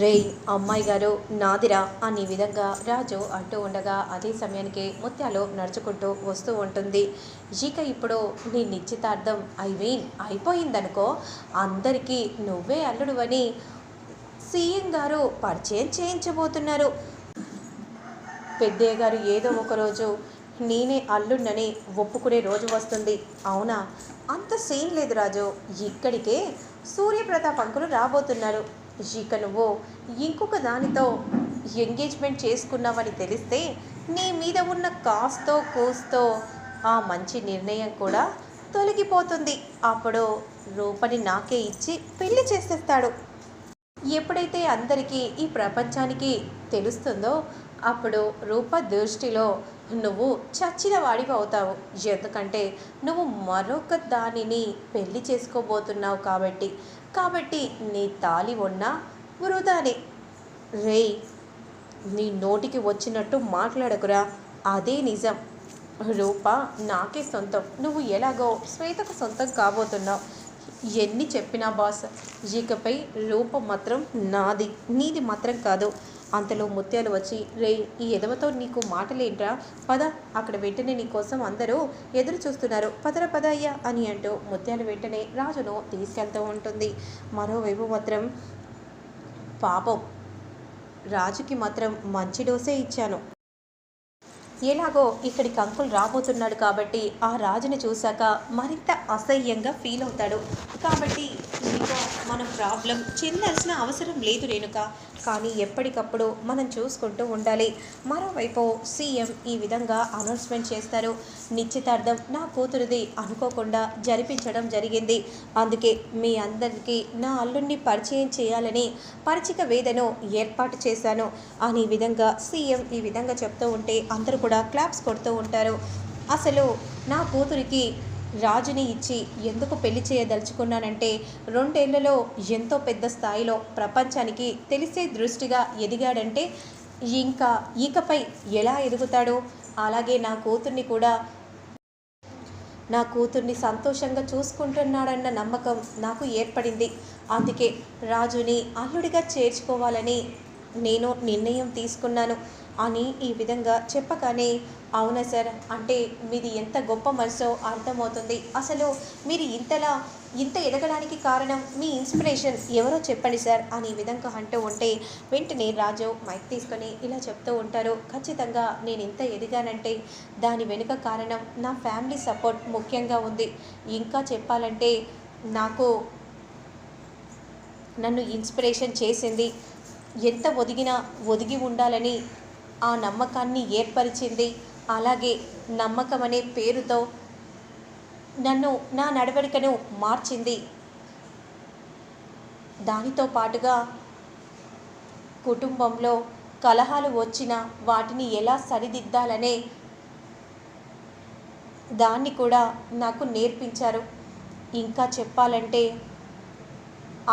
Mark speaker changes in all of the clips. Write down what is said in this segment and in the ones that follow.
Speaker 1: రే అమ్మాయి గారు నాదిరా అని విధంగా రాజు అంటూ ఉండగా అదే సమయానికి ముత్యాలు నడుచుకుంటూ వస్తూ ఉంటుంది. ఇక ఇప్పుడు నీ నిశ్చితార్థం ఐ మీన్ అయిపోయిందనుకో అందరికీ నువ్వే అల్లుడు అని సీఎం గారు పరిచయం చేయించబోతున్నారు. పెద్దయ్య గారు ఏదో ఒక రోజు నేనే అల్లుడినని ఒప్పుకునే రోజు వస్తుంది. అవునా? అంత సీన్ లేదు రాజు. ఇక్కడికే సూర్యప్రతాప్ అంకులు రాబోతున్నారు. ఇక నువ్వు ఇంకొక దానితో ఎంగేజ్మెంట్ చేసుకున్నావని తెలిస్తే నీ మీద ఉన్న కాస్తో కూస్తో ఆ మంచి నిర్ణయం కూడా తొలగిపోతుంది. అప్పుడు రూపని నాకే ఇచ్చి పెళ్ళి చేసేస్తాడు. ఎప్పుడైతే అందరికీ ఈ ప్రపంచానికి తెలుస్తుందో అప్పుడు రూప దృష్టిలో నువ్వు చచ్చిన వాడివి అవుతావు. ఎందుకంటే నువ్వు మరొక దానిని పెళ్ళి చేసుకోబోతున్నావు కాబట్టి. కాబట్టి నీ తాలి ఉన్నా వృధానే. రేయ్ నీ నోటికి వచ్చినట్టు మాట్లాడకురా. అదే నిజం. రూప నాకే సొంతం. నువ్వు ఎలాగో శ్వేతకు సొంతం కాబోతున్నావు. ఎన్ని చెప్పినా బాస్ ఇకపై లోపం మాత్రం నాది నీది మాత్రం కాదు. అంతలో ముత్యాలు వచ్చి రే ఈ ఎదవతో నీకు మాటలేంట్రా? పద అక్కడ వెంటనే నీ కోసం అందరూ ఎదురు చూస్తున్నారు. పదర పద అయ్యా అని అంటూ ముత్యాలు వెంటనే రాజును తీసుకెళ్తూ ఉంటుంది. మరోవైపు మాత్రం పాపం రాజుకి మాత్రం మంచి డోసే ఇచ్చాను. ఎలాగో ఇక్కడికి అంకుల్ రాబోతున్నాడు కాబట్టి ఆ రాజుని చూశాక మరింత అసహ్యంగా ఫీల్ అవుతాడు. కాబట్టి మన ప్రాబ్లం చెందాల్సిన అవసరం లేదు రేణుక. కానీ ఎప్పటికప్పుడు మనం చూసుకుంటూ ఉండాలి. మరోవైపు సీఎం ఈ విధంగా అనౌన్స్మెంట్ చేస్తారు. నిశ్చితార్థం నా కూతురిది అనుకోకుండా జరిపించడం జరిగింది. అందుకే మీ అందరికీ నా అల్లుడిని పరిచయం చేయాలని పరిచిక వేదను ఏర్పాటు చేశాను. అని విధంగా సీఎం ఈ విధంగా చెప్తూ ఉంటే అందరూ కూడా క్లాప్స్ కొడుతూ ఉంటారు. అసలు నా కూతురికి రాజుని ఇచ్చి ఎందుకు పెళ్ళి చేయదలుచుకున్నానంటే రెండేళ్ళలో ఎంతో పెద్ద స్థాయిలో ప్రపంచానికి తెలిసే దృష్టిగా ఎదిగాడంటే ఇంకా ఇకపై ఎలా ఎదుగుతాడో. అలాగే నా కూతుర్ని కూడా నా కూతుర్ని సంతోషంగా చూసుకుంటున్నాడన్న నమ్మకం నాకు ఏర్పడింది. అందుకే రాజుని అల్లుడిగా చేర్చుకోవాలని నేను నిర్ణయం తీసుకున్నాను. అని ఈ విధంగా చెప్పగానే అవునా సార్? అంటే మీది ఎంత గొప్ప మనసో అర్థమవుతుంది. అసలు మీరు ఇంతలా ఇంత ఎదగడానికి కారణం మీ ఇన్స్పిరేషన్ ఎవరో చెప్పండి సార్ అని ఈ విధంగా అంటూ ఉంటే వెంటనే రాజు మైక్ తీసుకొని ఇలా చెప్తూ ఉంటారు. ఖచ్చితంగా నేను ఇంత ఎదిగానంటే దాని వెనుక కారణం నా ఫ్యామిలీ సపోర్ట్ ముఖ్యంగా ఉంది. ఇంకా చెప్పాలంటే నాకు నన్ను ఇన్స్పిరేషన్ చేసింది. ఎంత ఒదిగినా ఒదిగి ఉండాలని ఆ నమ్మకాన్ని ఏర్పరిచింది. అలాగే నమ్మకం అనే పేరుతో నన్ను నా నడవడికను మార్చింది. దానితో పాటుగా కుటుంబంలో కలహాలు వచ్చిన వాటిని ఎలా సరిదిద్దాలనే దాన్ని కూడా నాకు నేర్పించారు. ఇంకా చెప్పాలంటే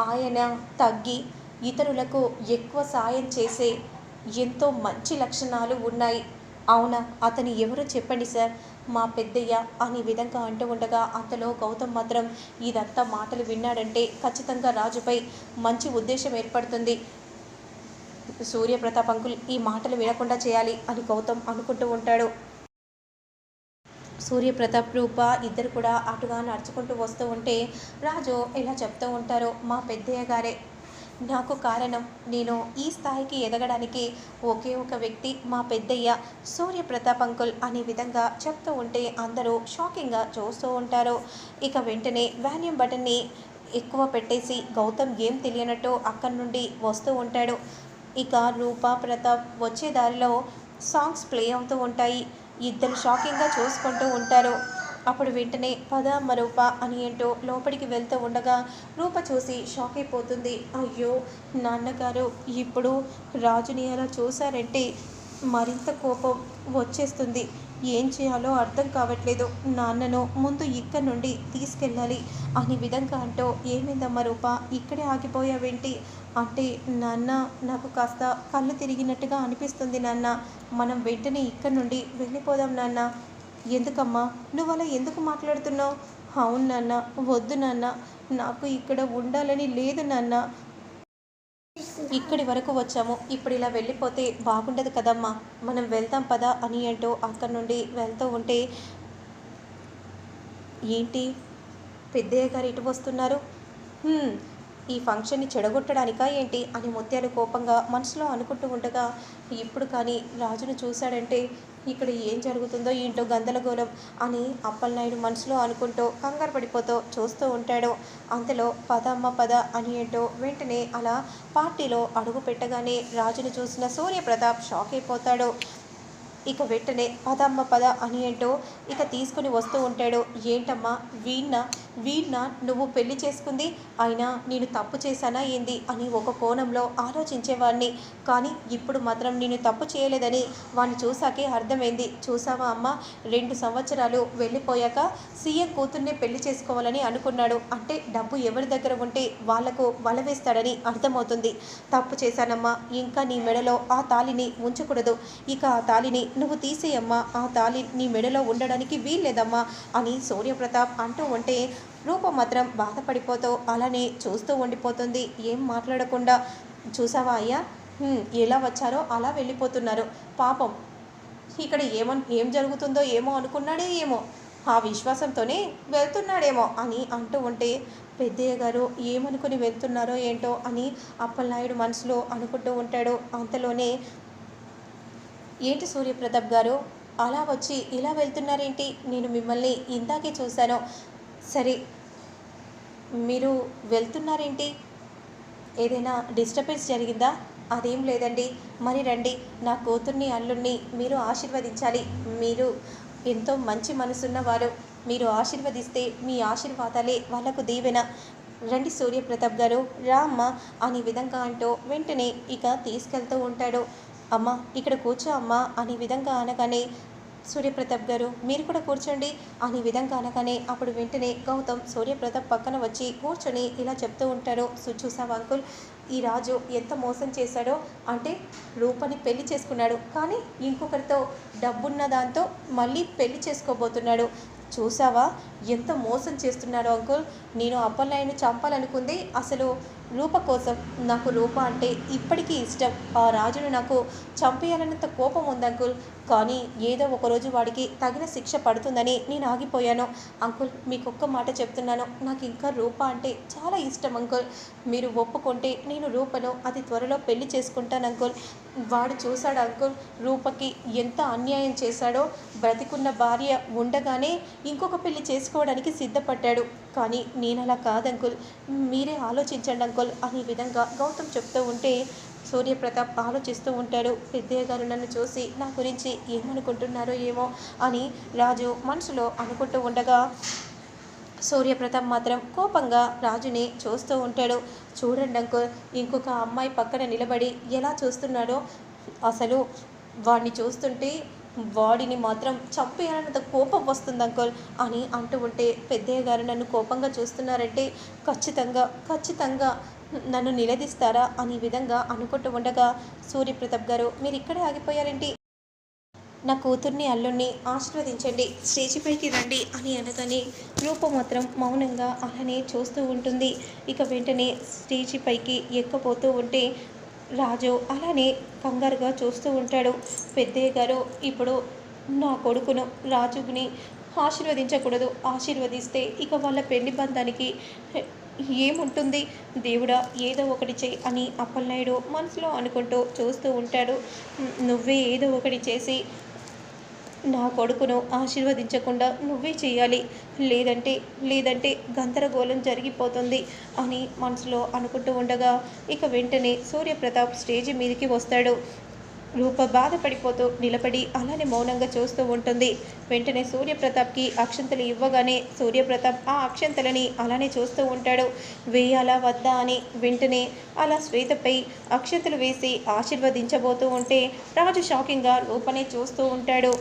Speaker 1: ఆయన తగ్గి ఇతరులకు ఎక్కువ సాయం చేసే ఎంతో మంచి లక్షణాలు ఉన్నాయి. అవునా? అతను ఎవరో చెప్పండి సార్. మా పెద్దయ్య అని విధంగా అంటూ ఉండగా అంతలో గౌతమ్ మాత్రం ఇదంతా మాటలు విన్నాడంటే ఖచ్చితంగా రాజుపై మంచి ఉద్దేశం ఏర్పడుతుంది. సూర్యప్రతాప్ అంకుల్ ఈ మాటలు వినకుండా చేయాలి అని గౌతమ్ అనుకుంటూ ఉంటాడు. సూర్యప్రతాప్ రూప ఇద్దరు కూడా అటుగా నడుచుకుంటూ వస్తూ ఉంటే రాజు ఇలా చెప్తూ ఉంటారు మా పెద్దయ్య గారే. నాకు కారణం. నేను ఈ స్థాయికి ఎదగడానికి ఒకే ఒక వ్యక్తి మా పెద్దయ్య సూర్యప్రతాప్ అంకుల్ అనే విధంగా చెప్తూ ఉంటే అందరూ షాకింగ్గా చూస్తూ ఉంటారు. ఇక వెంటనే వాల్యూమ్ బటన్ని ఎక్కువ పెట్టేసి గౌతమ్ ఏం తెలియనట్టు అక్కడి నుండి వస్తూ ఉంటాడు. ఇక రూప ప్రతాప్ వచ్చే దారిలో సాంగ్స్ ప్లే అవుతూ ఉంటాయి. ఇద్దరు షాకింగ్గా చూసుకుంటూ ఉంటారు. అప్పుడు వెంటనే పద మరూప అని ఏంటో లోపలికి వెళ్తూ ఉండగా రూప చూసి షాక్ అయిపోతుంది. అయ్యో నాన్నగారు ఇప్పుడు రాజుని అలా చూశారంటే మరింత కోపం వచ్చేస్తుంది. ఏం చేయాలో అర్థం కావట్లేదు. నాన్నను ముందు ఇక్కడ నుండి తీసుకెళ్ళాలి అని విధంగా అంటూ ఏమైందమ్మా రూప? ఇక్కడే ఆగిపోయావేంటి? అంటే నాన్న నాకు కాస్త కళ్ళు తిరిగినట్టుగా అనిపిస్తుంది నాన్న. మనం వెంటనే ఇక్కడ నుండి వెళ్ళిపోదాం నాన్న. ఎందుకమ్మా? నువ్వు అలా ఎందుకు మాట్లాడుతున్నావు? అవును నాన్న వద్దు నాన్న. నాకు ఇక్కడ ఉండాలని లేదు నాన్న. ఇక్కడి వరకు వచ్చాము. ఇప్పుడు ఇలా వెళ్ళిపోతే బాగుండదు కదమ్మా. మనం వెళ్దాం పదా అని అంటూ అక్కడి నుండి వెళ్తూ ఉంటే ఏంటి? పెద్దయ్య గారు ఇటు వస్తున్నారు? ఈ ఫంక్షన్ని చెడగొట్టడానికా ఏంటి అని ముత్యాలు కోపంగా మనసులో అనుకుంటూ ఉండగా ఇప్పుడు కానీ రాజును చూశాడంటే ఇక్కడ ఏం జరుగుతుందో ఏంటో గందరగోళం అని అప్పలనాయుడు మనసులో అనుకుంటూ కంగారు పడిపోతూ చూస్తూ ఉంటాడు. అంతలో పదమ్మ పద అని ఏంటో వెంటనే అలా పార్టీలో అడుగు పెట్టగానే రాజును చూసిన సూర్యప్రతాప్ షాక్ అయిపోతాడు. ఇక వెంటనే పదమ్మ పద అని ఏంటో ఇక తీసుకుని వస్తూ ఉంటాడు. ఏంటమ్మా వీణ వీణ నువ్వు పెళ్ళి చేసుకుంది? అయినా నేను తప్పు చేశానా ఏంది? అని ఒక కోణంలో ఆలోచించేవాడిని కానీ ఇప్పుడు మాత్రం నేను తప్పు చేయలేదని వాడిని చూసాకే అర్థమైంది. చూసావా అమ్మ రెండు సంవత్సరాలు వెళ్ళిపోయాక సీఎం కూతుర్నే పెళ్ళి చేసుకోవాలని అనుకున్నాడు. అంటే డబ్బు ఎవరి దగ్గర ఉంటే వాళ్ళకు వలవేస్తాడని అర్థమవుతుంది. తప్పు చేశానమ్మా. ఇంకా నీ మెడలో ఆ తాలిని ఉంచకూడదు. ఇక ఆ తాలిని నువ్వు తీసేయమ్మా. ఆ తాలి నీ మెడలో ఉండడానికి వీల్లేదమ్మా అని సూర్యప్రతాప్ అంటూ ఉంటే రూప మాత్రం బాధపడిపోతూ అలానే చూస్తూ ఉండిపోతుంది. ఏం మాట్లాడకుండా చూసావా అయ్యా? ఎలా వచ్చారో అలా వెళ్ళిపోతున్నారు. పాపం. ఇక్కడ ఏమన్ ఏం జరుగుతుందో ఏమో అనుకున్నాడే ఏమో. ఆ విశ్వాసంతోనే వెళ్తున్నాడేమో అని అంటూ ఉంటే పెద్దయ్య గారు ఏమనుకుని వెళ్తున్నారో ఏంటో అని అప్పలనాయుడు మనసులో అనుకుంటూ ఉంటాడు. అంతలోనే ఏంటి సూర్యప్రతాప్ గారు? అలా వచ్చి ఇలా వెళ్తున్నారేంటి? నేను మిమ్మల్ని ఇందాకే చూశాను. సరే మీరు వెళ్తున్నారేంటి? ఏదైనా డిస్టర్బెన్స్ జరిగిందా? అదేం లేదండి. మరి రండి నా కూతుర్ని అల్లుణ్ణి మీరు ఆశీర్వదించాలి. మీరు ఎంతో మంచి మనసున్నవారు మీరు ఆశీర్వదిస్తే మీ ఆశీర్వాదాలే వాళ్ళకు దీవెన. రండి సూర్యప్రతాప్ గారు రామ్మ అనే విధంగా అంటూ వెంటనే ఇక తీసుకెళ్తూ ఉంటాడు. అమ్మ ఇక్కడ కూర్చో అమ్మా అనే విధంగా అనగానే సూర్యప్రతాప్ గారు మీరు కూడా కూర్చోండి అనే విధంగా అనగానే అప్పుడు వెంటనే గౌతమ్ సూర్యప్రతాప్ పక్కన వచ్చి కూర్చొని ఇలా చెప్తూ ఉంటారు. "సు- చూసావా అంకుల్? ఈ రాజు ఎంత మోసం చేశాడో అంటే రూపని పెళ్ళి చేసుకున్నాడు. కానీ ఇంకొకరితో డబ్బున్న దాంతో మళ్ళీ పెళ్ళి చేసుకోబోతున్నాడు. చూసావా? ఎంత మోసం చేస్తున్నాడో అంకుల్. నేను అప్పలనాయుని చంపాలనుకుంది అసలు రూప కోసం నాకు రూప అంటే ఇప్పటికీ ఇష్టం. ఆ రాజును నాకు చంపేయాలన్నంత కోపం ఉంది అంకుల్ కానీ ఏదో ఒకరోజు వాడికి తగిన శిక్ష పడుతుందని నేను ఆగిపోయాను. అంకుల్ మీకు ఒక్క మాట చెప్తున్నాను. నాకు ఇంకా రూప అంటే చాలా ఇష్టం అంకుల్. మీరు ఒప్పుకుంటే నేను రూపను అది త్వరలో పెళ్ళి చేసుకుంటాను అంకుల్. వాడు చూశాడు అంకుల్ రూపకి ఎంత అన్యాయం చేశాడో. బ్రతికున్న భార్య ఉండగానే ఇంకొక పెళ్ళి చేసుకోవడానికి సిద్ధపడ్డాడు. కానీ నేను అలా కాదంకుల్ మీరే ఆలోచించండి అంకుల్ అనే విధంగా గౌతమ్ చెప్తూ ఉంటే సూర్యప్రతాప్ ఆలోచిస్తూ ఉంటాడు. పెద్దయ్య గారు నన్ను చూసి నా గురించి ఏమనుకుంటున్నారో ఏమో అని రాజు మనసులో అనుకుంటూ ఉండగా సూర్యప్రతాప్ మాత్రం కోపంగా రాజుని చూస్తూ ఉంటాడు. చూడండి అంకుల్ ఇంకొక అమ్మాయి పక్కన నిలబడి ఎలా చూస్తున్నాడో. అసలు వాడిని చూస్తుంటే వాడిని మాత్రం చంపేయాలన్నంత కోపం వస్తుంది అంకుల్ అని అంటూ ఉంటే పెద్దయ్య గారు నన్ను కోపంగా చూస్తున్నారంటే ఖచ్చితంగా ఖచ్చితంగా నన్ను నిలదీస్తారా అనే విధంగా అనుకుంటూ ఉండగా సూర్యప్రతాప్ గారు మీరు ఇక్కడే ఆగిపోయారేంటి? నా కూతుర్ని అల్లుణ్ణి ఆశీర్వదించండి స్టేజిపైకి రండి అని అనగానే రూప మాత్రం మౌనంగా అలానే చూస్తూ ఉంటుంది. ఇక వెంటనే స్టేజిపైకి ఎక్కపోతూ ఉంటే రాజు అలానే కంగారుగా చూస్తూ ఉంటాడు. పెద్దయ్య గారు ఇప్పుడు నా కొడుకును రాజుని ఆశీర్వదించకూడదు. ఆశీర్వదిస్తే ఇక వాళ్ళ పెళ్ళి బంధానికి ఏముంటుంది? దేవుడా ఏదో ఒకటి చెయ్యి అని అప్పలనాయుడు మనసులో అనుకుంటూ చూస్తూ ఉంటాడు. నువ్వే ఏదో ఒకటి చేసి నా కొడుకును ఆశీర్వదించకుండా నువ్వే చేయాలి. లేదంటే లేదంటే గందరగోళం జరిగిపోతుంది అని మనసులో అనుకుంటూ ఉండగా ఇక వెంటనే సూర్యప్రతాప్ స్టేజి మీదకి వస్తాడు. రూప బాధపడిపోతూ నిలబడి అలానే మౌనంగా చూస్తూ ఉంటుంది. వెంటనే సూర్యప్రతాప్కి అక్షంతలు ఇవ్వగానే సూర్యప్రతాప్ ఆ అక్షంతలని అలానే చూస్తూ ఉంటాడు. వేయాలా వద్దా అని వెంటనే అలా శ్వేతపై అక్షంతలు వేసి ఆశీర్వదించబోతూ ఉంటే రాజు షాకింగ్గా రూపనే చూస్తూ ఉంటాడు.